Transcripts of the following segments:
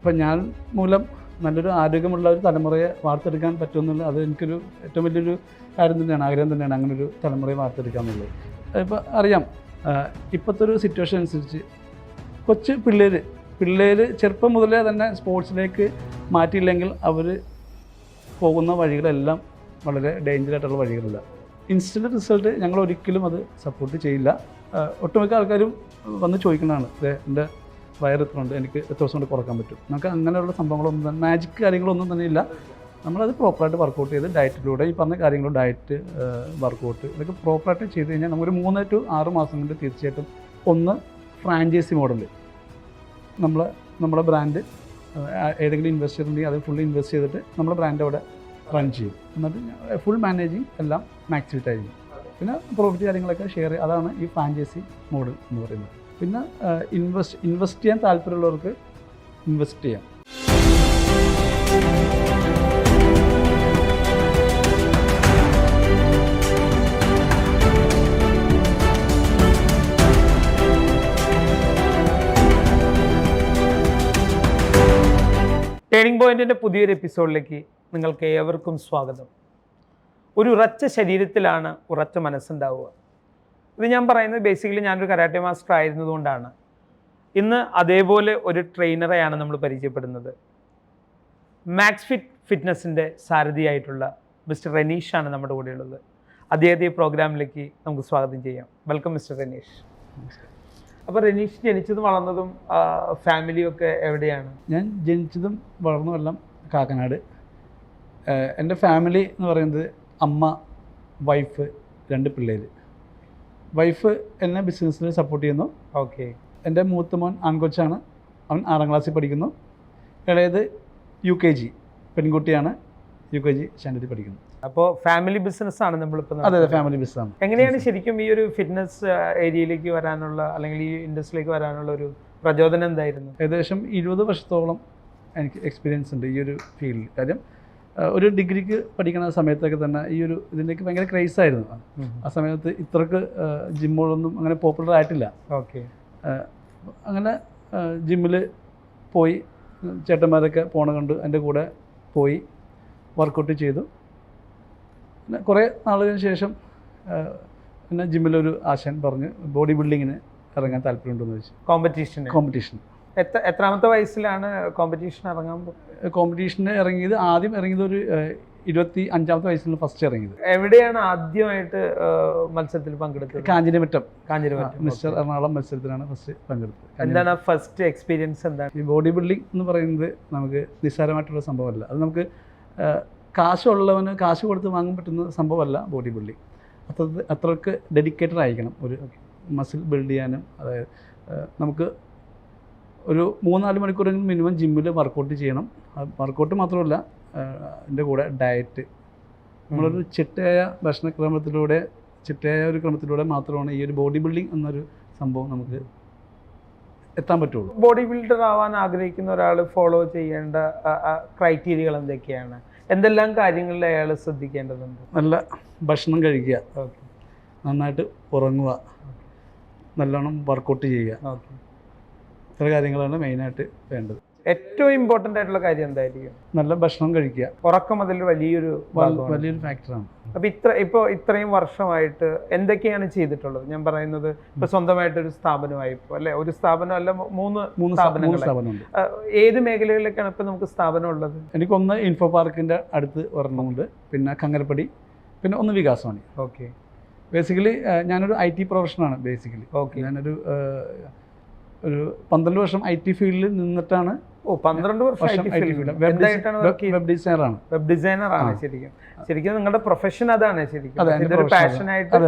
അപ്പം ഞാൻ മൂലം നല്ലൊരു ആരോഗ്യമുള്ള ഒരു തലമുറയെ വാർത്തെടുക്കാൻ പറ്റുമെന്നുള്ള അത് എനിക്കൊരു ഏറ്റവും വലിയൊരു കാര്യം തന്നെയാണ് ആഗ്രഹം തന്നെയാണ് അങ്ങനെ ഒരു തലമുറയെ വാർത്തെടുക്കുക എന്നുള്ളത്. ഇപ്പോൾ അറിയാം ഇപ്പോഴത്തെ ഒരു സിറ്റുവേഷൻ അനുസരിച്ച് കൊച്ചു പിള്ളേർ പിള്ളേർ ചെറുപ്പം മുതലേ തന്നെ സ്പോർട്സിലേക്ക് മാറ്റിയില്ലെങ്കിൽ അവർ പോകുന്ന വഴികളെല്ലാം വളരെ ഡേഞ്ചർ ആയിട്ടുള്ള വഴികളല്ല. ഇൻസ്റ്റന്റ് റിസൾട്ട് ഞങ്ങൾ ഒരിക്കലും അത് സപ്പോർട്ട് ചെയ്യില്ല. ഒട്ടുമിക്ക ആൾക്കാരും വന്ന് ചോദിക്കുന്നതാണ് "ദേ, എന്റെ വയറ് എത്ര ഉണ്ട് എനിക്ക് എത്ര ദിവസം കൊണ്ട് കുറയ്ക്കാൻ പറ്റും? നമുക്ക് അങ്ങനെയുള്ള സംഭവങ്ങളൊന്നും തന്നെ മാജിക് കാര്യങ്ങളൊന്നും തന്നെ ഇല്ല. നമ്മളത് പ്രോപ്പറായിട്ട് വർക്കൗട്ട് ചെയ്ത് ഡയറ്റിലൂടെ ഈ പറഞ്ഞ കാര്യങ്ങൾ ഡയറ്റ് വർക്കൗട്ട് ഇതൊക്കെ പ്രോപ്പറായിട്ട് ചെയ്ത് കഴിഞ്ഞാൽ നമുക്കൊരു മൂന്ന് ടു ആറ് മാസം കൊണ്ട് തീർച്ചയായിട്ടും ഒന്ന് ഫ്രാഞ്ചൈസി മോഡൽ നമ്മൾ നമ്മുടെ ബ്രാൻഡ് ഏതെങ്കിലും ഇൻവെസ്റ്റർ ഉണ്ടെങ്കിൽ അത് ഫുള്ളി ഇൻവെസ്റ്റ് ചെയ്തിട്ട് നമ്മുടെ ബ്രാൻഡ് അവിടെ റൺ ചെയ്യും. എന്നിട്ട് ഫുൾ മാനേജിങ് എല്ലാം മാക്സിമിറ്റായിരിക്കും പിന്നെ പ്രോഫിറ്റ് കാര്യങ്ങളൊക്കെ ഷെയർ അതാണ് ഈ ഫ്രാഞ്ചൈസി മോഡൽ എന്ന് പറയുന്നത്. പിന്നെ ഇൻവെസ്റ്റ് ഇൻവെസ്റ്റ് ചെയ്യാൻ താല്പര്യമുള്ളവർക്ക് ഇൻവെസ്റ്റ് ചെയ്യാം. ടേണിംഗ് പോയിന്റിന്റെ പുതിയൊരു എപ്പിസോഡിലേക്ക് നിങ്ങൾക്ക് ഏവർക്കും സ്വാഗതം. ഒരു ഉറച്ച ശരീരത്തിലാണ് ഉറച്ച മനസ്സുണ്ടാവുക. ഇത് ഞാൻ പറയുന്നത് ബേസിക്കലി ഞാനൊരു കരാട്ടെ മാസ്റ്റർ ആയിരുന്നതുകൊണ്ടാണ്. ഇന്ന് അതേപോലെ ഒരു ട്രെയിനറെയാണ് നമ്മൾ പരിചയപ്പെടുന്നത്. മാക്സ് ഫിറ്റ് ഫിറ്റ്നസിന്റെ സാരഥിയായിട്ടുള്ള മിസ്റ്റർ റനീഷാണ് നമ്മുടെ കൂടെയുള്ളത്. അദ്ദേഹത്തെ ഈ പ്രോഗ്രാമിലേക്ക് നമുക്ക് സ്വാഗതം ചെയ്യാം. വെൽക്കം മിസ്റ്റർ റനീഷ് അപ്പോൾ റനീഷ് ജനിച്ചതും വളർന്നതും ഫാമിലിയും ഒക്കെ എവിടെയാണ്? ഞാൻ ജനിച്ചതും വളർന്നതെല്ലാം കാക്കനാട്. എന്റെ ഫാമിലി എന്ന് പറയുന്നത് അമ്മ വൈഫ് രണ്ട് പിള്ളേർ വൈഫ് എന്നെ ബിസിനസ്സിൽ സപ്പോർട്ട് ചെയ്യുന്നു. ഓക്കെ എന്റെ മൂത്ത മോൻ ആൺകൊച്ചാണ്. അവൻ ആറാം ക്ലാസ്സിൽ പഠിക്കുന്നു. ഇളയത് യു കെ ജി പെൺകുട്ടിയാണ് യു കെ ജി സ്റ്റാൻഡേർഡിൽ പഠിക്കുന്നു. അപ്പോൾ ഫാമിലി ബിസിനസ് ആണ് നമ്മളിപ്പോൾ അതെ അതെ ഫാമിലി ബിസിനസ്സാണ് എങ്ങനെയാണ് ശരിക്കും ഈ ഒരു ഫിറ്റ്നസ് ഏരിയയിലേക്ക് വരാനുള്ള അല്ലെങ്കിൽ ഈ ഇൻഡസ്ട്രിയിലേക്ക് വരാനുള്ള ഒരു പ്രചോദനം എന്തായിരുന്നു? ഏകദേശം ഇരുപത് വർഷത്തോളം എനിക്ക് എക്സ്പീരിയൻസ് ഉണ്ട് ഈ ഒരു ഫീൽഡിൽ കാര്യം ഒരു ഡിഗ്രിക്ക് പഠിക്കുന്ന സമയത്തൊക്കെ തന്നെ ഈ ഒരു ഇതിലേക്ക് ഭയങ്കര ക്രൈസ് ആയിരുന്നു. ആ സമയത്ത് ഇത്രക്ക് ജിമ്മുകളൊന്നും അങ്ങനെ പോപ്പുലർ ആയിട്ടില്ല. ഓക്കെ. അങ്ങനെ ജിമ്മിൽ പോയി ചേട്ടന്മാരൊക്കെ പോണ കണ്ട് എന്റെ കൂടെ പോയി വർക്കൗട്ട് ചെയ്തു. പിന്നെ കുറേ നാളുകൾക്ക് ശേഷം പിന്നെ ജിമ്മിലൊരു ആശാൻ പറഞ്ഞ് ബോഡി ബിൽഡിങ്ങിന് ഇറങ്ങാൻ താല്പര്യമുണ്ടെന്ന് വെച്ചു കോമ്പറ്റീഷൻ കോമ്പറ്റീഷൻ എത്രാമത്തെ വയസ്സിലാണ് കോമ്പറ്റീഷൻ ഇറങ്ങാൻ കോമ്പറ്റീഷന് ഇറങ്ങിയത് ആദ്യം ഇറങ്ങിയത് ഒരു ഇരുപത്തി അഞ്ചാമത്തെ വയസ്സിലാണ് ഫസ്റ്റ് ഇറങ്ങിയത്. എവിടെയാണ് ആദ്യമായിട്ട് മത്സരത്തിൽ പങ്കെടുത്തത്? കാഞ്ഞിരമറ്റം. കാഞ്ഞിരമറ്റം. മിസ്റ്റർ എറണാകുളം മത്സരത്തിലാണ് ഫസ്റ്റ് പങ്കെടുത്തത്. എന്താണ് ഫസ്റ്റ് എക്സ്പീരിയൻസ് എന്താണ്? ഈ ബോഡി ബിൽഡിംഗ് എന്ന് പറയുന്നത് നമുക്ക് നിസ്സാരമായിട്ടുള്ള സംഭവമല്ല. അത് നമുക്ക് കാശുള്ളവന് കാശ് കൊടുത്ത് വാങ്ങാൻ പറ്റുന്ന സംഭവമല്ല ബോഡി ബിൽഡിംഗ് അത്ര അത്രയ്ക്ക് ഡെഡിക്കേറ്റഡ് ആയിരിക്കണം. ഒരു മസിൽ ബിൽഡ് ചെയ്യാനും അതായത് നമുക്ക് ഒരു മൂന്നാൽ മണിക്കൂറെങ്കിലും മിനിമം ജിമ്മിൽ വർക്കൗട്ട് ചെയ്യണം. വർക്കൗട്ട് മാത്രമല്ല എന്റെ കൂടെ ഡയറ്റ് നമ്മളൊരു ചിട്ടയായ ഭക്ഷണക്രമത്തിലൂടെ ചിട്ടയായ ഒരു ക്രമത്തിലൂടെ മാത്രമാണ് ഈ ഒരു ബോഡി ബിൽഡിംഗ് എന്നൊരു സംഭവം നമുക്ക് എത്താൻ പറ്റുള്ളൂ. ബോഡി ബിൽഡർ ആവാൻ ആഗ്രഹിക്കുന്ന ഒരാൾ ഫോളോ ചെയ്യേണ്ട ക്രൈറ്റീരിയകൾ എന്തൊക്കെയാണ്? എന്തെല്ലാം കാര്യങ്ങളിൽ അയാൾ ശ്രദ്ധിക്കേണ്ടതുണ്ട്? നല്ല ഭക്ഷണം കഴിക്കുക. നന്നായിട്ട് ഉറങ്ങുക. നല്ലോണം വർക്കൗട്ട് ചെയ്യുക. ഇത്ര കാര്യങ്ങളാണ് മെയിനായിട്ട് വേണ്ടത്. ഏറ്റവും ഇമ്പോർട്ടന്റ് ആയിട്ടുള്ള കാര്യം എന്തായിരിക്കും? നല്ല ഭക്ഷണം കഴിക്കുക. ഉറക്കം അതിൽ വലിയൊരു വലിയൊരു ഫാക്ടറാണ് അപ്പൊ ഇത്ര ഇപ്പോൾ ഇത്രയും വർഷമായിട്ട് എന്തൊക്കെയാണ് ചെയ്തിട്ടുള്ളത്? ഞാൻ പറയുന്നത് ഇപ്പൊ സ്വന്തമായിട്ടൊരു സ്ഥാപനമായി ഇപ്പോൾ അല്ലെ? ഒരു സ്ഥാപനം അല്ല മൂന്ന് മൂന്ന് സ്ഥാപനങ്ങൾ ഏത് മേഖലകളിലേക്കാണ് ഇപ്പൊ നമുക്ക് സ്ഥാപനം ഉള്ളത് എനിക്കൊന്ന് ഇൻഫോ പാർക്കിന്റെ അടുത്ത് ഒരെണ്ണമുണ്ട്. പിന്നെ കങ്ങരപ്പടി പിന്നെ ഒന്ന് വികാസവാണി. ഓക്കെ ബേസിക്കലി ഞാനൊരു ഐ ടി പ്രൊഫഷനാണ് ബേസിക്കലി ഓക്കെ ഞാനൊരു ഒരു പന്ത്രണ്ട് വർഷം ഐ ടി ഫീൽഡിൽ നിന്നിട്ടാണ് ഓ പന്ത്രണ്ട് വർഷം. വെബ് ഡിസൈനർ ആണ് വെബ് ഡിസൈനർ ആണ് ശരിക്കും. ശരിക്കും നിങ്ങളുടെ പ്രൊഫഷൻ അതാണ് ശരിക്കും. ഇതൊരു പാഷൻ ആയിട്ട്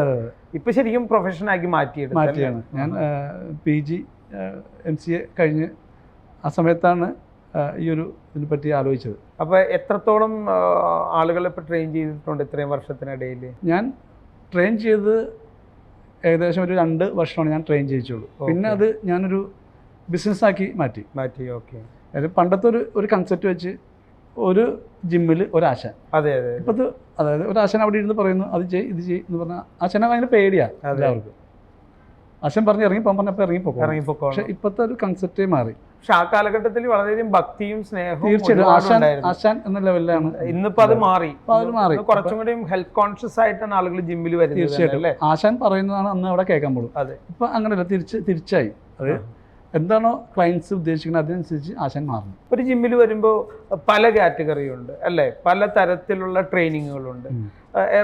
ഇപ്പൊ ശരിക്കും പ്രൊഫഷൻ ആക്കി മാറ്റിയത് മാറ്റിയാണ്. ഞാൻ P G M C A കഴിഞ്ഞ് ആ സമയത്താണ് ഈ ഒരു ഇതിനെ പറ്റി ആലോചിച്ചത്. അപ്പൊ എത്രത്തോളം ആളുകളെ ഇപ്പൊ ട്രെയിൻ ചെയ്തിട്ടുണ്ട് ഇത്രയും വർഷത്തിനിടയിൽ ഞാൻ ട്രെയിൻ ചെയ്തത് ഏകദേശം ഒരു രണ്ട് വർഷമാണ് ഞാൻ ട്രെയിൻ ചെയ്യിച്ചുള്ളൂ. പിന്നെ. അത് ഞാനൊരു ബിസിനസ്സാക്കി മാറ്റി. മാറ്റി ഓക്കെ അതായത് പണ്ടത്തെ ഒരു ഒരു കൺസെപ്റ്റ് വെച്ച് ഒരു ജിമ്മിൽ ഒരാശാൻ അതെ അതെ ഇപ്പത് അതായത് ഒരു ആശാൻ അവിടെ ഇരുന്ന് പറയുന്നു അത് ചെയ് ഇത് ചെയ് എന്ന് പറഞ്ഞാൽ ആശാനെ ഭയങ്കര പേടിയാണ്. എല്ലാവർക്കും. ആശാൻ പറഞ്ഞ് ഇറങ്ങി പറഞ്ഞപ്പോ പറഞ്ഞപ്പോൾ ഇറങ്ങി പോകും. പക്ഷെ ഇപ്പോഴത്തെ ഒരു കൺസെപ്റ്റേ മാറി. പക്ഷെ ആ കാലഘട്ടത്തിൽ വളരെയധികം ഭക്തിയും സ്നേഹവും തീർച്ചയായിട്ടും ആശാൻ എന്ന ലെവലിലാണ് ഇന്നിപ്പോ അത് മാറി. അത് മാറി. കുറച്ചും കൂടി ഹെൽത്ത് കോൺഷ്യസ് ആയിട്ടാണ് ആളുകൾ ജിമ്മിൽ വരുന്നത് തീർച്ചയായിട്ടും. ആശാൻ പറയുന്നതാണ് അന്ന് അവിടെ കേൾക്കാൻ പോകും അതെ. ഇപ്പൊ അങ്ങനെയല്ല തിരിച്ച് തിരിച്ചായി. അത് എന്താണോ ക്ലയൻസ് ഉദ്ദേശിക്കുന്നത് അതിനനുസരിച്ച് ആശാൻ മാറുന്നു. ഒരു ജിമ്മിൽ വരുമ്പോൾ പല കാറ്റഗറി ഉണ്ട് അല്ലേ? പല തരത്തിലുള്ള ട്രെയിനിങ്ങുകളുണ്ട്.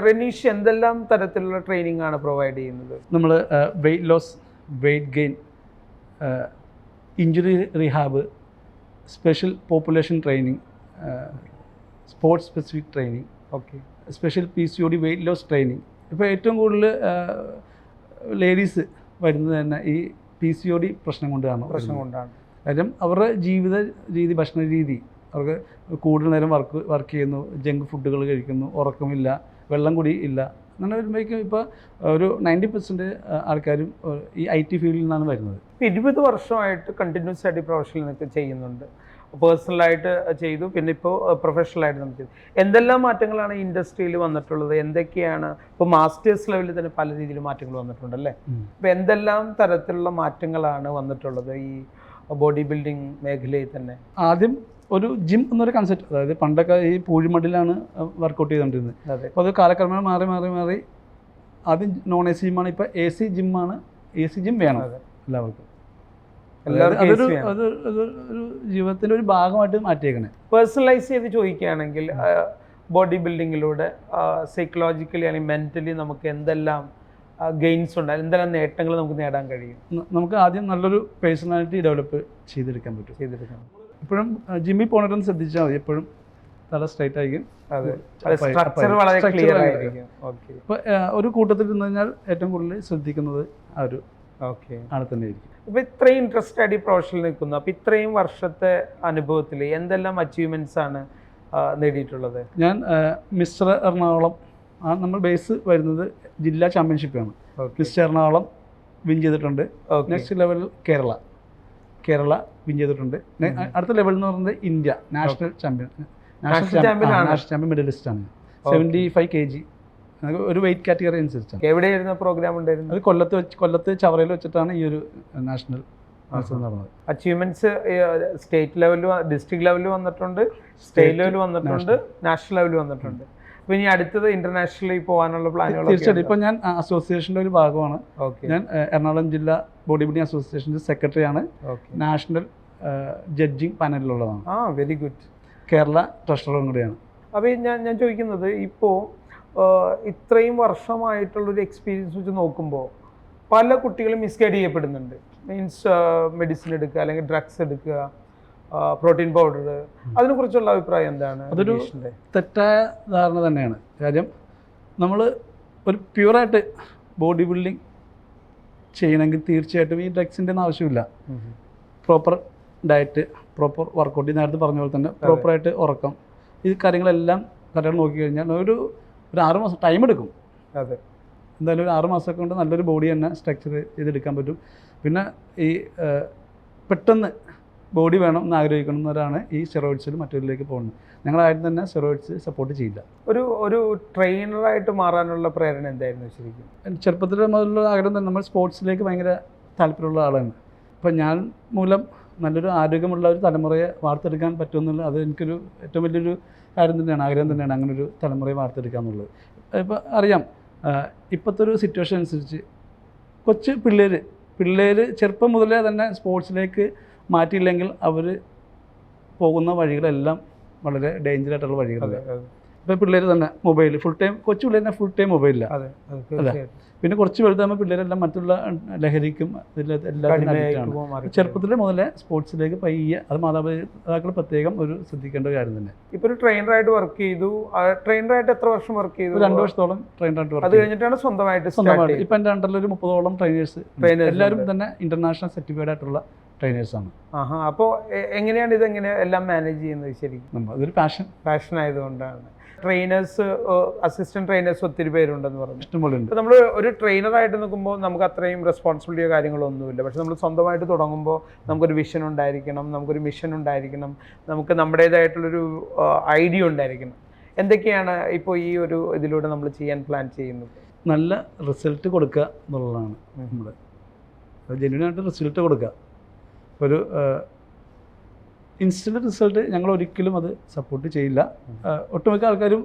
റെനീഷ് എന്തെല്ലാം തരത്തിലുള്ള ട്രെയിനിങ് ആണ് പ്രൊവൈഡ് ചെയ്യുന്നത്? നമ്മൾ weight loss weight gain injury rehab special population training sports specific training okay special P C O D weight loss training ഇപ്പോൾ ഏറ്റവും കൂടുതൽ ലേഡീസ് വരുന്നത് തന്നെ ഈ പി സി ഒ ഡി പ്രശ്നം കൊണ്ടാണ് പ്രശ്നം കൊണ്ടാണ്. കാര്യം അവരുടെ ജീവിത രീതി ഭക്ഷണ രീതി അവർക്ക് കൂടുതൽ നേരം വർക്ക് വർക്ക് ചെയ്യുന്നു ജങ്ക് ഫുഡുകൾ കഴിക്കുന്നു ഉറക്കമില്ല വെള്ളം കൂടി ഇല്ല. അങ്ങനെ വരുമ്പോഴേക്കും ഇപ്പോൾ ഒരു നയന്റി പെർസെന്റ് ആൾക്കാരും ഈ ഐ ടി ഫീൽഡിൽ നിന്നാണ് വരുന്നത്. ഇരുപത് വർഷമായിട്ട് കണ്ടിന്യൂസ് ആയിട്ട് പ്രൊഫഷണൽ നിന്നൊക്കെ ചെയ്യുന്നുണ്ട്. പേഴ്സണലായിട്ട് ചെയ്തു. പിന്നെ ഇപ്പോൾ പ്രൊഫഷണലായിട്ട് നമുക്ക് ചെയ്തു. എന്തെല്ലാം മാറ്റങ്ങളാണ് ഇൻഡസ്ട്രിയിൽ വന്നിട്ടുള്ളത്? എന്തൊക്കെയാണ്? ഇപ്പോൾ മാസ്റ്റേഴ്സ് ലെവലിൽ തന്നെ പല രീതിയിൽ മാറ്റങ്ങൾ വന്നിട്ടുണ്ട് അല്ലേ? അപ്പോൾ എന്തെല്ലാം തരത്തിലുള്ള മാറ്റങ്ങളാണ് വന്നിട്ടുള്ളത് ഈ ബോഡി ബിൽഡിംഗ് മേഖലയിൽ തന്നെ? ആദ്യം ഒരു ജിം എന്നൊരു കൺസെപ്റ്റ് അതായത് പണ്ടൊക്കെ ഈ പൂഴിമടിലാണ് വർക്കൗട്ട് ചെയ്തുകൊണ്ടിരുന്നത് അപ്പോൾ അത്. കാലക്രമേണ മാറി മാറി മാറി ആദ്യം നോൺ എ സി ജിമ്മാണ് ഇപ്പോൾ എ സി ജിമ്മാണ് എ സി ജിം വേണം എല്ലാവർക്കും. എല്ലാവർക്കും അതൊരു AC വേണം. അത് അത് ഒരു ജീവിതത്തിന്റെ ഒരു ഭാഗമായിട്ട് മാറ്റിയേക്കണേ. പേഴ്സണലൈസ് ചെയ്ത് ചോദിക്കുകയാണെങ്കിൽ ബോഡി ബിൽഡിങ്ങിലൂടെ സൈക്കോളജിക്കലി അല്ലെങ്കിൽ മെന്റലി നമുക്ക് എന്തെല്ലാം ഗെയിൻസ് ഉണ്ട് എന്തെല്ലാം നേട്ടങ്ങൾ നമുക്ക് നേടാൻ കഴിയും? നമുക്ക് ആദ്യം നല്ലൊരു പേഴ്സണാലിറ്റി ഡെവലപ്പ് ചെയ്തെടുക്കാൻ പറ്റും. ചെയ്തെടുക്കണം. ഇപ്പോഴും ജിമ്മിൽ പോകണമെന്ന് ശ്രദ്ധിച്ചാൽ മതി. എപ്പോഴും തല സ്ട്രൈറ്റ് ആയിരിക്കും. ഒരു കൂട്ടത്തിൽ നിന്ന് കഴിഞ്ഞാൽ ഏറ്റവും കൂടുതൽ ശ്രദ്ധിക്കുന്നത് ആ ഒരു ആണ് തന്നെ ആയിരിക്കും ഇപ്പൊ ഇത്രയും ഇൻട്രസ്റ്റ് ആയിട്ട് ഈ പ്രൊഫഷനിൽ നിൽക്കുന്നു. അപ്പൊ ഇത്രയും വർഷത്തെ അനുഭവത്തിൽ എന്തെല്ലാം അച്ചീവ്മെന്റ്സ് ആണ് നേടിയിട്ടുള്ളത്? ഞാൻ മിസ്റ്റർ എറണാകുളം ആ നമ്മൾ ബേസ് വരുന്നത് ജില്ലാ ചാമ്പ്യൻഷിപ്പാണ് മിസ്റ്റർ എറണാകുളം വിൻ ചെയ്തിട്ടുണ്ട്. Next level Kerala. Kerala win ചെയ്തിട്ടുണ്ട്. അടുത്ത ലെവൽ എന്ന് പറയുന്നത് India national champion national champion ആണ്. നാഷണൽ ചാമ്പ്യൻ മെഡലിസ്റ്റ് ആണ്. സെവന്റി ഫൈവ് കെ ജി ഒരു വെയിറ്റ് കാറ്റഗറി അനുസരിച്ചാണ്. എവിടെയായിരുന്നു പ്രോഗ്രാം ഉണ്ടായിരുന്നത്? അത് കൊല്ലത്ത് വെച്ച് കൊല്ലത്ത് ചവറയിൽ വെച്ചിട്ടാണ് ഈ ഒരു നാഷണൽ അച്ചീവ്മെന്റ്സ് സ്റ്റേറ്റ് ലെവലിൽ ഡിസ്ട്രിക്ട് ലെവലിൽ വന്നിട്ടുണ്ട് സ്റ്റേറ്റ് ലെവലിൽ വന്നിട്ടുണ്ട് നാഷണൽ ലെവലിൽ വന്നിട്ടുണ്ട്. അപ്പൊ ഇനി അടുത്തത് ഇന്റർനാഷണലി പോകാനുള്ള പ്ലാനുകളൊക്കെ തീർച്ചയായിട്ടും. ഇപ്പൊ ഞാൻ അസോസിയേഷന്റെ ഒരു ഭാഗമാണ്. ഞാൻ എറണാകുളം ജില്ലാ ബോഡി ബിൽഡിംഗ് അസോസിയേഷന്റെ സെക്രട്ടറിയാണ് ആണ് നാഷണൽ ജഡ്ജിങ് പാനലിലുള്ളതാണ് ആ വെരി ഗുഡ് കേരള ട്രഷററും കൂടിയാണ്. അപ്പോൾ ഞാൻ ഞാൻ ചോദിക്കുന്നത് ഇപ്പോ ഇത്രയും വർഷമായിട്ടുള്ളൊരു എക്സ്പീരിയൻസ് വെച്ച് നോക്കുമ്പോൾ പല കുട്ടികളും മിസ്ഗൈഡ് ചെയ്യപ്പെടുന്നുണ്ട്. മീൻസ് മെഡിസിൻ എടുക്കുക അല്ലെങ്കിൽ ഡ്രഗ്സ് എടുക്കുക. Protein powder. അതിനെക്കുറിച്ചുള്ള അഭിപ്രായം എന്താണ് അതൊരു-? തെറ്റായ ധാരണ തന്നെയാണ്. കാര്യം നമ്മൾ ഒരു പ്യുവറായിട്ട് ബോഡി ബിൽഡിംഗ് ചെയ്യണമെങ്കിൽ തീർച്ചയായിട്ടും ഈ ഡ്രഗ്സിന്റെ ഒന്നും ആവശ്യമില്ല. പ്രോപ്പർ ഡയറ്റ് പ്രോപ്പർ വർക്കൗട്ട് നേരത്തെ പറഞ്ഞ പോലെ തന്നെ പ്രോപ്പറായിട്ട് ഉറക്കം ഈ കാര്യങ്ങളെല്ലാം കറക്റ്റ് നോക്കിക്കഴിഞ്ഞാൽ ഒരു ഒരു ആറ് മാസം ടൈം എടുക്കും. അതെ. എന്തായാലും ഒരു ആറ് മാസമൊക്കെ കൊണ്ട് നല്ലൊരു ബോഡി തന്നെ സ്ട്രക്ചർ ചെയ്തെടുക്കാൻ പറ്റും. പിന്നെ ഈ പെട്ടെന്ന് ബോഡി വേണം എന്ന് ആഗ്രഹിക്കുന്നവരാണ് ഈ steroids ൽ മറ്റൊരിലേക്ക് പോകുന്നത്. ഞങ്ങളാരും തന്നെ steroids സപ്പോർട്ട് ചെയ്യില്ല. ഒരു ഒരു ട്രെയിനറായിട്ട് മാറാനുള്ള പ്രേരണ എന്തായിരുന്നു ശരിക്കും? ചെറുപ്പത്തിൽ മുതലുള്ള ആഗ്രഹം തന്നെ നമ്മൾ സ്പോർട്സിലേക്ക് ഭയങ്കര താല്പര്യമുള്ള ആളാണ്. അപ്പം ഞാൻ മൂലം നല്ലൊരു ആരോഗ്യമുള്ള ഒരു തലമുറയെ വാർത്തെടുക്കാൻ പറ്റുമെന്നുള്ള അത് എനിക്കൊരു ഏറ്റവും വലിയൊരു കാര്യം തന്നെയാണ് ആഗ്രഹം തന്നെയാണ് അങ്ങനെ ഒരു തലമുറയെ വാർത്തെടുക്കുക എന്നുള്ളത്. ഇപ്പോൾ അറിയാം ഇപ്പോഴത്തെ ഒരു സിറ്റുവേഷൻ അനുസരിച്ച് കൊച്ചു പിള്ളേർ പിള്ളേർ ചെറുപ്പം മുതലേ തന്നെ സ്പോർട്സിലേക്ക് മാറ്റിയില്ലെങ്കിൽ അവർ പോകുന്ന വഴികളെല്ലാം വളരെ ഡേഞ്ചർ ആയിട്ടുള്ള വഴികളാണ് ഇപ്പം പിള്ളേർ തന്നെ മൊബൈൽ ഫുൾ ടൈം കൊച്ചു പിള്ളേർ തന്നെ ഫുൾ ടൈം മൊബൈലില്ല. അതെ പിന്നെ കുറച്ച് വലുതാകുമ്പോൾ പിള്ളേരെല്ലാം മറ്റുള്ള ലഹരിക്കും എല്ലാത്തിനും ചെറുപ്പത്തിൽ മുതലേ സ്പോർട്സിലേക്ക് പയ്യെ അത് മാതാപിതാക്കൾ പ്രത്യേകം ഒരു ശ്രദ്ധിക്കേണ്ട ഒരു കാര്യം തന്നെ. ഇപ്പൊ ഒരു ട്രെയിനറായിട്ട് വർക്ക് ചെയ്തു. ട്രെയിനറായിട്ട് എത്ര വർഷം വർക്ക് ചെയ്തു? രണ്ട് വർഷത്തോളം ട്രെയിനായിട്ട് അത് കഴിഞ്ഞിട്ടാണ് സ്വന്തമായിട്ട് സ്വന്തമായിട്ട്. ഇപ്പം എന്റെ അണ്ടറിൽ ഒരു മുപ്പതോളം ട്രെയിനേഴ്സ് എല്ലാവരും തന്നെ ഇന്റർനാഷണൽ സർട്ടിഫൈഡ് ആയിട്ടുള്ള ട്രെയിനേഴ്സാണ് ആഹാ അപ്പോൾ എങ്ങനെയാണ് ഇത് എങ്ങനെ എല്ലാം മാനേജ് ചെയ്യുന്നത് ശരിക്കും? നമ്മൾ അതൊരു പാഷൻ പാഷൻ ആയതുകൊണ്ടാണ്. ട്രെയിനേഴ്സ് അസിസ്റ്റന്റ് ട്രെയിനേഴ്സ് ഒത്തിരി പേരുണ്ടെന്ന് പറഞ്ഞു. ഇഷ്ടംപോലെ ഉണ്ട്. നമ്മൾ ഒരു ട്രെയിനറായിട്ട് നിൽക്കുമ്പോൾ നമുക്ക് അത്രയും റെസ്പോൺസിബിലിറ്റിയോ കാര്യങ്ങളോ ഒന്നുമില്ല. പക്ഷെ നമ്മൾ സ്വന്തമായിട്ട് തുടങ്ങുമ്പോൾ നമുക്കൊരു വിഷൻ ഉണ്ടായിരിക്കണം നമുക്കൊരു മിഷൻ ഉണ്ടായിരിക്കണം നമുക്ക് നമ്മുടേതായിട്ടുള്ളൊരു ഐഡിയ ഉണ്ടായിരിക്കണം. എന്തൊക്കെയാണ് ഇപ്പോൾ ഈ ഒരു ഇതിലൂടെ നമ്മൾ ചെയ്യാൻ പ്ലാൻ ചെയ്യുന്നത്? നല്ല റിസൾട്ട് കൊടുക്കുക എന്നുള്ളതാണ് നമ്മുടെ ജെന്യൂനായിട്ട് റിസൾട്ട് കൊടുക്കുക. ഒരു ഇൻസ്റ്റന്റ് റിസൾട്ട് ഞങ്ങൾ ഒരിക്കലും അത് സപ്പോർട്ട് ചെയ്യില്ല. ഒട്ടുമിക്ക ആൾക്കാരും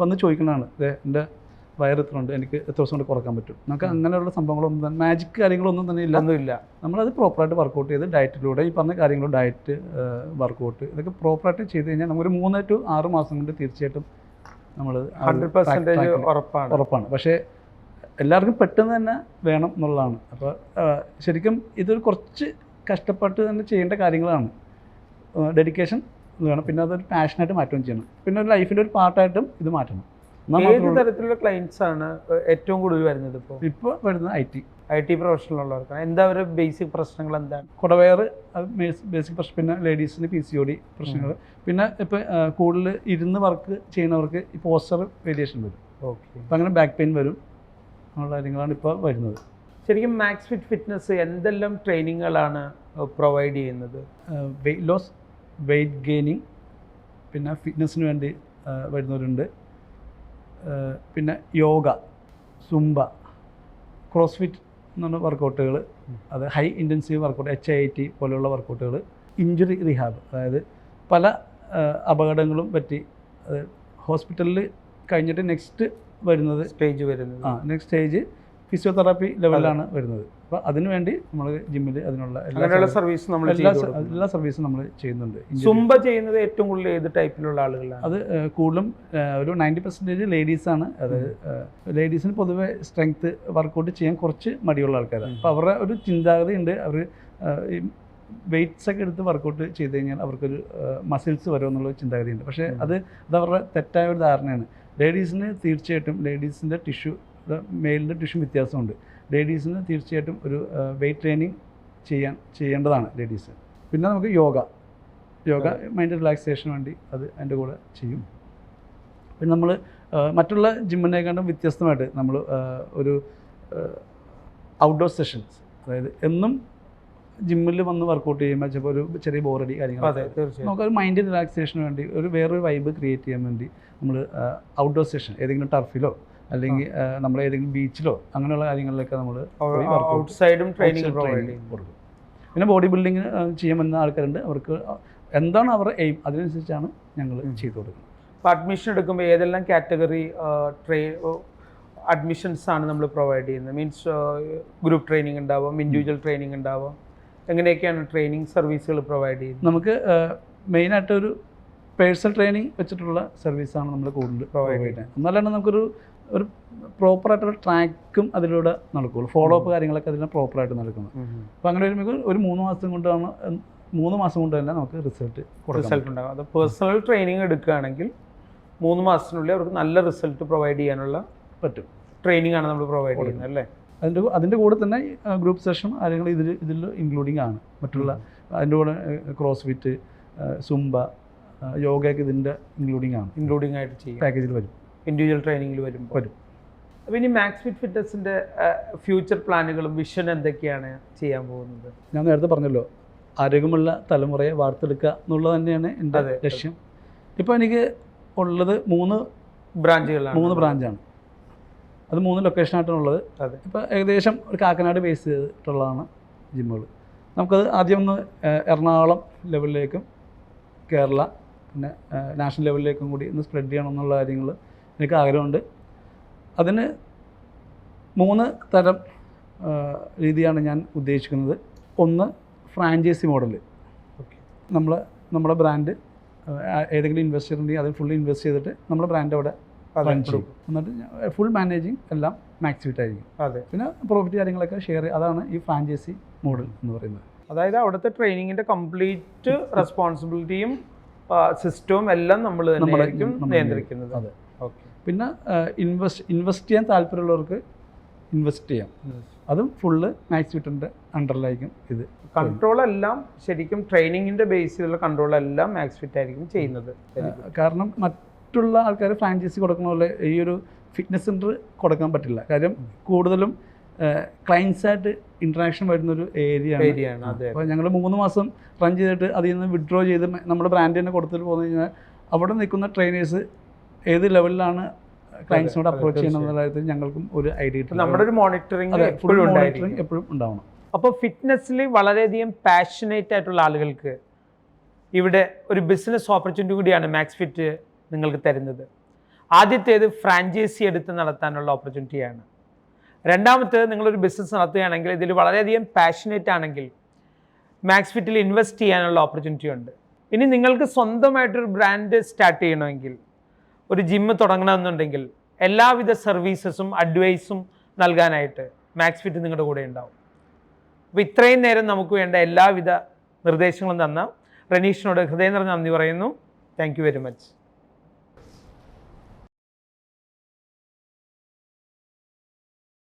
വന്ന് ചോദിക്കുന്നതാണ് "ദേ, എന്റെ വയറ് എത്ര ഉണ്ട് എനിക്ക് എത്ര ദിവസം കൊണ്ട് കുറയ്ക്കാൻ പറ്റും? നമുക്ക് അങ്ങനെയുള്ള സംഭവങ്ങളൊന്നും തന്നെ മാജിക് കാര്യങ്ങളൊന്നും തന്നെ ഇല്ല. ഒന്നുമില്ല. നമ്മളത് പ്രോപ്പറായിട്ട് വർക്കൗട്ട് ചെയ്ത് ഡയറ്റിലൂടെ ഈ പറഞ്ഞ കാര്യങ്ങളും ഡയറ്റ് വർക്കൗട്ട് ഇതൊക്കെ പ്രോപ്പറായിട്ട് ചെയ്ത് കഴിഞ്ഞാൽ നമുക്കൊരു മൂന്ന് ടു ആറ് മാസം കൊണ്ട് തീർച്ചയായിട്ടും നമ്മൾ ഹൺഡ്രഡ് പെർസെന്റേജ് ഉറപ്പാണ്. ഉറപ്പാണ്. പക്ഷേ എല്ലാവർക്കും പെട്ടെന്ന് തന്നെ വേണം എന്നുള്ളതാണ്. അപ്പോൾ ശരിക്കും ഇതൊരു കുറച്ച് കഷ്ടപ്പെട്ട് തന്നെ ചെയ്യേണ്ട കാര്യങ്ങളാണ്. ഡെഡിക്കേഷൻ വേണം. പിന്നെ അതൊരു പാഷനായിട്ട് മാറ്റുകയും ചെയ്യണം. പിന്നെ ഒരു ലൈഫിന്റെ ഒരു പാർട്ടായിട്ടും ഇത് മാറ്റണം. ഏത് തരത്തിലുള്ള ക്ലയൻസ് ആണ് ഏറ്റവും കൂടുതൽ വരുന്നത് ഇപ്പോൾ ഇപ്പോൾ വരുന്നത് I T I T professional ഉള്ളവർക്കാണ്. എന്താ അവരുടെ ബേസിക് പ്രശ്നങ്ങൾ എന്താണ്? കുടവയർ ബേസിക് പ്രശ്നം. പിന്നെ ലേഡീസിന് പി സി ഒ ഡി പ്രശ്നങ്ങൾ. പിന്നെ ഇപ്പോൾ കൂടുതൽ ഇരുന്ന് വർക്ക് ചെയ്യുന്നവർക്ക് ഈ പോസ്റ്റർ വേരിയേഷൻ വരും. ഓക്കെ അപ്പം അങ്ങനെ ബാക്ക് പെയിൻ വരും. അങ്ങനെയുള്ള കാര്യങ്ങളാണ് ഇപ്പോൾ വരുന്നത്. ശരിക്കും മാക്സ് ഫിറ്റ് ഫിറ്റ്നസ് എന്തെല്ലാം ട്രെയിനിങ്ങുകളാണ് പ്രൊവൈഡ് ചെയ്യുന്നത്? വെയിറ്റ് ലോസ് വെയിറ്റ് ഗെയിനിങ് പിന്നെ ഫിറ്റ്നസ്സിന് വേണ്ടി വരുന്നവരുണ്ട്. പിന്നെ യോഗ സുംബ ക്രോസ് ഫിറ്റ് എന്ന് പറഞ്ഞ വർക്കൗട്ടുകൾ അത് high intensive workout H I T പോലെയുള്ള വർക്കൗട്ടുകൾ ഇഞ്ചുറി റിഹാബ് അതായത് പല അപകടങ്ങളും പറ്റി ഹോസ്പിറ്റലിൽ കഴിഞ്ഞിട്ട് നെക്സ്റ്റ് വരുന്നത് സ്റ്റേജ് വരുന്നത്. ആ നെക്സ്റ്റ് സ്റ്റേജ് ഫിസിയോതെറാപ്പി ലെവലിലാണ് വരുന്നത്. അപ്പോൾ അതിനുവേണ്ടി നമ്മൾ ജിമ്മിൽ അതിനുള്ള എല്ലാ സർവീസും നമ്മൾ എല്ലാ സർവീസും നമ്മൾ ചെയ്യുന്നുണ്ട്. സുംബ ചെയ്യുന്നത് ഏറ്റവും കൂടുതൽ ഏത് ടൈപ്പിലുള്ള ആളുകളാണ്? അത് കൂടുതലും ഒരു നയന്റി പെർസെന്റേജ് ലേഡീസാണ് അത് ലേഡീസിന് പൊതുവെ സ്ട്രെങ്ത് വർക്കൗട്ട് ചെയ്യാൻ കുറച്ച് മടിയുള്ള ആൾക്കാരാണ്. അപ്പോൾ അവരുടെ ഒരു ചിന്താഗതി ഉണ്ട് അവർ വെയിറ്റ്സ് ഒക്കെ എടുത്ത് വർക്കൗട്ട് ചെയ്ത് കഴിഞ്ഞാൽ അവർക്കൊരു മസിൽസ് വരും എന്നുള്ള ചിന്താഗതി ഉണ്ട് പക്ഷേ അത് അത് അവരുടെ തെറ്റായ ഒരു ധാരണയാണ്. ലേഡീസിന് തീർച്ചയായിട്ടും ലേഡീസിന്റെ ടിഷ്യൂ മെയിലിന്റെ ടിഷ്യൂ വ്യത്യാസമുണ്ട്. ലേഡീസിന് തീർച്ചയായിട്ടും ഒരു വെയിറ്റ് ട്രെയിനിങ് ചെയ്യാൻ ചെയ്യേണ്ടതാണ് ലേഡീസ്. പിന്നെ നമുക്ക് യോഗ. യോഗ മൈൻഡ് റിലാക്സേഷൻ വേണ്ടി അത് അതിന്റെ കൂടെ ചെയ്യും. പിന്നെ നമ്മൾ മറ്റുള്ള ജിമ്മിനേക്കാണ്ടും വ്യത്യസ്തമായിട്ട് നമ്മൾ ഒരു ഔട്ട്ഡോർ സെഷൻസ് അതായത് എന്നും ജിമ്മിൽ വന്ന് വർക്കൗട്ട് ചെയ്യുമ്പോൾ ചിലപ്പോൾ ഒരു ചെറിയ ബോറടി കാര്യങ്ങൾ നമുക്കൊരു മൈൻഡ് റിലാക്സേഷന് വേണ്ടി ഒരു വേറൊരു വൈബ് ക്രിയേറ്റ് ചെയ്യാൻ വേണ്ടി നമ്മൾ ഔട്ട്ഡോർ സെഷൻ ഏതെങ്കിലും ടർഫിലോ അല്ലെങ്കിൽ നമ്മൾ ഏതെങ്കിലും ബീച്ചിലോ അങ്ങനെയുള്ള കാര്യങ്ങളിലൊക്കെ നമ്മൾ ഔട്ട്സൈഡും ട്രെയിനിങ് കൊടുക്കും. പിന്നെ ബോഡി ബിൽഡിങ് ചെയ്യാമെന്ന ആൾക്കാരുണ്ട്. അവർക്ക് എന്താണ് അവരുടെ എയിം അതിനനുസരിച്ചാണ് ഞങ്ങൾ. ചെയ്തു കൊടുക്കുന്നത്. അപ്പോൾ അഡ്മിഷൻ എടുക്കുമ്പോൾ ഏതെല്ലാം കാറ്റഗറി ട്രെയിൻ അഡ്മിഷൻസ് ആണ് നമ്മൾ പ്രൊവൈഡ് ചെയ്യുന്നത്? മീൻസ് ഗ്രൂപ്പ് ട്രെയിനിങ് ഉണ്ടാവാം ഇൻഡിവിജ്വൽ ട്രെയിനിങ് ഉണ്ടാവാം. എങ്ങനെയൊക്കെയാണ് ട്രെയിനിങ് സർവീസുകൾ പ്രൊവൈഡ് ചെയ്യുന്നത്? നമുക്ക് മെയിനായിട്ട് ഒരു പേഴ്സണൽ ട്രെയിനിങ് വെച്ചിട്ടുള്ള സർവീസാണ് നമ്മൾ കൂടുതൽ പ്രൊവൈഡ് ചെയ്യുന്നത്. എന്നാലാണ് നമുക്കൊരു ഒരു പ്രോപ്പറായിട്ടുള്ള ട്രാക്കും അതിലൂടെ നടക്കുകയുള്ളൂ ഫോളോ അപ്പ് കാര്യങ്ങളൊക്കെ അതിന് പ്രോപ്പറായിട്ട് നടക്കുന്നത്. അപ്പോൾ അങ്ങനെ വരുമ്പോൾ ഒരു മൂന്ന് മാസം കൊണ്ടാണ് മൂന്ന് മാസം കൊണ്ട് തന്നെ നമുക്ക് റിസൾട്ട് റിസൾട്ട് ഉണ്ടാകും. അത് പേഴ്സണൽ ട്രെയിനിങ് എടുക്കുകയാണെങ്കിൽ മൂന്ന് മാസത്തിനുള്ളിൽ അവർക്ക് നല്ല റിസൾട്ട് പ്രൊവൈഡ് ചെയ്യാനുള്ള പറ്റും. ട്രെയിനിങ് ആണ് നമ്മൾ പ്രൊവൈഡ് ചെയ്യുന്നത് അല്ലേ? അതിന്റെ അതിന്റെ കൂടെ തന്നെ ഗ്രൂപ്പ് സെഷൻ കാര്യങ്ങൾ ഇതിൽ ഇതിൽ ഇൻക്ലൂഡിങ് ആണ്. മറ്റുള്ള അതിന്റെ കൂടെ ക്രോസ് ഫിറ്റ് സുംബ യോഗയൊക്കെ ഇതിന്റെ ഇൻക്ലൂഡിങ് ആണ്. ഇൻക്ലൂഡിങ് ആയിട്ട് ചെയ്യും. പാക്കേജിൽ വരും. ഇൻഡിവിജ്വൽ ട്രെയിനിങ്ങിൽ വരുമ്പോൾ വരും. അപ്പോൾ ഇനി മാക്സ് ഫിറ്റ് ഫിറ്റ്നസിന്റെ ഫ്യൂച്ചർ പ്ലാനുകളും വിഷൻ എന്തൊക്കെയാണ് ചെയ്യാൻ പോകുന്നത്? ഞാൻ നേരത്തെ പറഞ്ഞല്ലോ ആരോഗ്യമുള്ള തലമുറയെ വാർത്തെടുക്കുക എന്നുള്ളത് തന്നെയാണ് എന്റെ ലക്ഷ്യം. ഇപ്പോൾ എനിക്ക് ഉള്ളത് മൂന്ന് ബ്രാഞ്ചുകളാണ്. മൂന്ന് ബ്രാഞ്ചാണ്. അത് മൂന്ന് ലൊക്കേഷനായിട്ടാണ് ഉള്ളത് അതെ. ഇപ്പോൾ ഏകദേശം ഒരു കാക്കനാട് ബേസ് ചെയ്തിട്ടുള്ളതാണ് ജിമ്മുകൾ നമുക്കത് ആദ്യം ഒന്ന് എറണാകുളം ലെവലിലേക്കും കേരള പിന്നെ നാഷണൽ ലെവലിലേക്കും കൂടി ഒന്ന് സ്പ്രെഡ് ചെയ്യണം എന്നുള്ള കാര്യങ്ങൾ എനിക്ക് ആഗ്രഹമുണ്ട് അതിന് മൂന്ന് തരം രീതിയാണ് ഞാൻ ഉദ്ദേശിക്കുന്നത്. ഒന്ന് ഫ്രാഞ്ചൈസി മോഡൽ ഓക്കെ നമ്മൾ നമ്മുടെ ബ്രാൻഡ് ഏതെങ്കിലും ഇൻവെസ്റ്റർ ഉണ്ടെങ്കിൽ അതിൽ ഫുള്ള് ഇൻവെസ്റ്റ് ചെയ്തിട്ട് നമ്മുടെ ബ്രാൻഡ് അവിടെ എന്നിട്ട് ഫുൾ മാനേജിങ് എല്ലാം മാക്സിമിറ്റ് ആയിരിക്കും അതെ. പിന്നെ പ്രോഫിറ്റ് കാര്യങ്ങളൊക്കെ ഷെയർ അതാണ് ഈ ഫ്രാഞ്ചൈസി മോഡൽ എന്ന് പറയുന്നത്. അതായത് അവിടുത്തെ ട്രെയിനിങ്ങിന്റെ കംപ്ലീറ്റ് റെസ്പോൺസിബിലിറ്റിയും സിസ്റ്റവും എല്ലാം നമ്മൾ നമ്മളായിരിക്കും തന്നെയായിരിക്കും നിയന്ത്രിക്കുന്നത്. അതെ. പിന്നെ ഇൻവെസ്റ്റ് ഇൻവെസ്റ്റ് ചെയ്യാൻ താല്പര്യമുള്ളവർക്ക് ഇൻവെസ്റ്റ് ചെയ്യാം. അതും ഫുള്ള് മാക്സ് മാക്സിമിറ്റിന്റെ അണ്ടറിലായിരിക്കും ഇത്. കൺട്രോൾ എല്ലാം ശരിക്കും ട്രെയിനിങ്ങിന്റെ ബേസിലുള്ള കൺട്രോൾ എല്ലാം മാക്സ് ഫിറ്റ് ആയിരിക്കും ചെയ്യുന്നത്. കാരണം മറ്റുള്ള ആൾക്കാർ ഫ്രാഞ്ചൈസി കൊടുക്കുന്ന പോലെ ഈ ഒരു ഫിറ്റ്നസ് സെന്റർ കൊടുക്കാൻ പറ്റില്ല. കാര്യം കൂടുതലും ക്ലയൻസായിട്ട് ഇൻട്രാക്ഷൻ വരുന്ന ഒരു ഏരിയ ആണ്. അപ്പോൾ ഞങ്ങൾ മൂന്ന് മാസം റൺ ചെയ്തിട്ട് അതിൽ നിന്ന് വിഡ്രോ ചെയ്ത് നമ്മുടെ ബ്രാൻഡ് തന്നെ കൊടുത്തിട്ട് പോകുന്ന കഴിഞ്ഞാൽ അവിടെ നിൽക്കുന്ന ട്രെയിനേഴ്സ് ഏത് ലെവലിലാണ് ക്ലയൻസിനോട് അപ്രോച്ച് ചെയ്യണം. എന്നുള്ള കാര്യത്തിൽ ഞങ്ങൾക്കും ഒരു ഐഡിയ നമ്മുടെ ഒരു മോണിറ്ററിംഗ് എപ്പോഴും ഉണ്ടായിരിക്കും. എപ്പോഴും ഉണ്ടാവണം. അപ്പോൾ ഫിറ്റ്നസ്സിൽ വളരെയധികം പാഷനേറ്റ് ആയിട്ടുള്ള ആളുകൾക്ക് ഇവിടെ ഒരു ബിസിനസ് ഓപ്പർച്യൂണിറ്റി കൂടിയാണ് മാക്സ് ഫിറ്റ് നിങ്ങൾക്ക് തരുന്നത്. ആദ്യത്തേത് ഫ്രാഞ്ചൈസി എടുത്ത് നടത്താനുള്ള ഓപ്പർച്യൂണിറ്റിയാണ് രണ്ടാമത്തേത് നിങ്ങളൊരു ബിസിനസ് നടത്തുകയാണെങ്കിൽ ഇതിൽ വളരെയധികം പാഷനേറ്റ് ആണെങ്കിൽ മാക്സ് ഫിറ്റിൽ ഇൻവെസ്റ്റ് ചെയ്യാനുള്ള ഓപ്പർച്യൂണിറ്റി ഉണ്ട്. ഇനി നിങ്ങൾക്ക് സ്വന്തമായിട്ടൊരു ബ്രാൻഡ് സ്റ്റാർട്ട് ചെയ്യണമെങ്കിൽ ഒരു ജിമ്മ് തുടങ്ങണമെന്നുണ്ടെങ്കിൽ എല്ലാവിധ സർവീസസും അഡ്വൈസും നൽകാനായിട്ട് മാക്സ് ഫിറ്റ് നിങ്ങളുടെ കൂടെ ഉണ്ടാവും. അപ്പോൾ ഇത്രയും നേരം നമുക്ക് വേണ്ട എല്ലാവിധ നിർദ്ദേശങ്ങളും തന്ന റനീഷിനോട് ഹൃദയം നിറഞ്ഞ നന്ദി പറയുന്നു. Thank very much